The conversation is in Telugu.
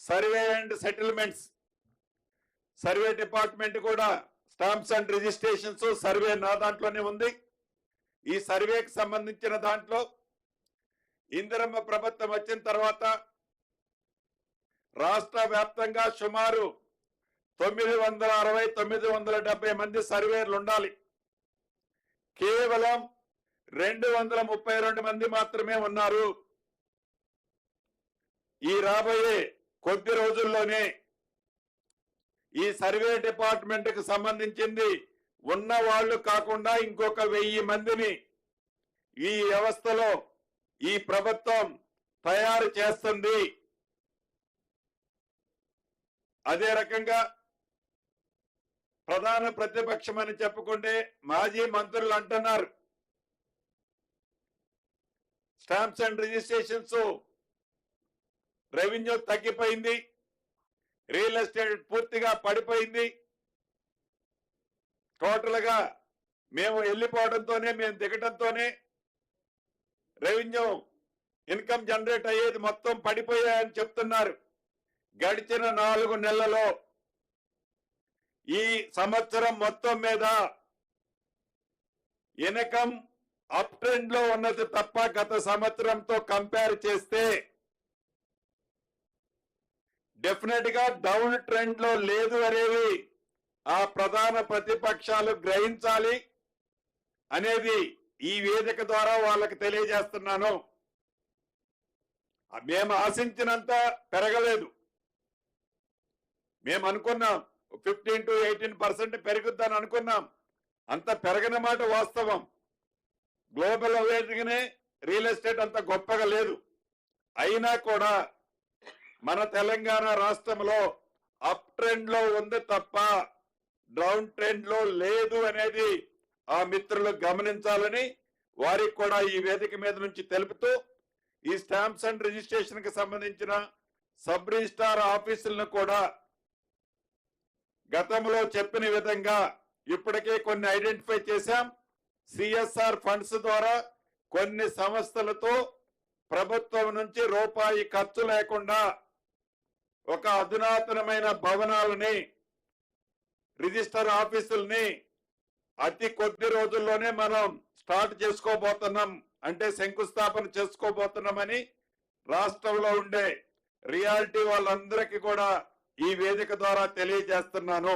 Survey and settlements survey department కూడా స్టాంప్స్ అండ్ రిజిస్ట్రేషన్స్ సర్వే నా దాంట్లోనే ఉంది. ఈ సర్వేకి సంబంధించిన దాంట్లో ఇందిరమ్మ ప్రభుత్వం వచ్చిన తర్వాత రాష్ట్ర వ్యాప్తంగా సుమారు తొమ్మిది వందల అరవై తొమ్మిది వందల డెబ్బై మంది సర్వేర్లు ఉండాలి. కేవలం రెండు వందల ముప్పై రెండు మంది మాత్రమే ఉన్నారు. ఈ రాబోయే కొద్ది రోజుల్లోనే ఈ సర్వే డిపార్ట్మెంట్కు సంబంధించింది ఉన్న వాళ్ళు కాకుండా ఇంకొక వెయ్యి మందిని ఈ వ్యవస్థలో ఈ ప్రభుత్వం తయారు చేస్తుంది. అదే రకంగా ప్రధాన ప్రతిపక్షం అని చెప్పుకుంటే మాజీ మంత్రులు అంటున్నారు. స్టాంప్స్ అండ్ రిజిస్ట్రేషన్స్ రెవెన్యూ తగ్గిపోయింది. రియల్ ఎస్టేట్ పూర్తిగా పడిపోయింది. టోటల్గా మేము వెళ్ళిపోవడంతోనే మేము దిగటంతోనే రెవెన్యూ ఇన్కమ్ జనరేట్ అయ్యేది మొత్తం పడిపోయాయని చెప్తున్నారు. గడిచిన నాలుగు నెలలలో ఈ సంవత్సరం మొత్తం మీద ఇన్కమ్ అప్ ట్రెండ్లో ఉన్నది తప్ప గత సంవత్సరంతో కంపేర్ చేస్తే డెఫినెట్గా డౌన్ ట్రెండ్లో లేదు అనేది ఆ ప్రధాన ప్రతిపక్షాలు గ్రహించాలి అనేది ఈ వేదిక ద్వారా వాళ్ళకి తెలియజేస్తున్నాను. మేము ఆశించినంత పెరగలేదు. మేము అనుకున్నాం ఫిఫ్టీన్ టు ఎయిటీన్ పర్సెంట్ పెరుగుద్దని అనుకున్నాం. అంత పెరగని మాట వాస్తవం. గ్లోబల్ అవేర్గానే రియల్ ఎస్టేట్ అంత గొప్పగా లేదు. అయినా కూడా మన తెలంగాణ రాష్ట్రంలో అప్ ట్రెండ్లో ఉంది తప్ప డౌన్ ట్రెండ్లో లేదు అనేది ఆ మిత్రులు గమనించాలని వారికి కూడా ఈ వేదిక మీద నుంచి తెలుపుతూ ఈ స్టాంప్స్ అండ్ రిజిస్ట్రేషన్కి సంబంధించిన సబ్ రిజిస్టార్ ఆఫీసులను కూడా గతంలో చెప్పిన విధంగా ఇప్పటికే కొన్ని ఐడెంటిఫై చేశాం. సిఎస్ఆర్ ఫండ్స్ ద్వారా కొన్ని సంస్థలతో ప్రభుత్వం నుంచి రూపాయి ఖర్చు లేకుండా ఒక అధునాతనమైన భవనాలని రిజిస్టర్ ఆఫీసుల్ని అతి కొద్ది రోజుల్లోనే మనం స్టార్ట్ చేసుకోబోతున్నాం అంటే శంకుస్థాపన చేసుకోబోతున్నామని రాష్ట్రంలో ఉండే రియాలిటీ వాళ్ళందరికీ కూడా ఈ వేదిక ద్వారా తెలియజేస్తున్నాను.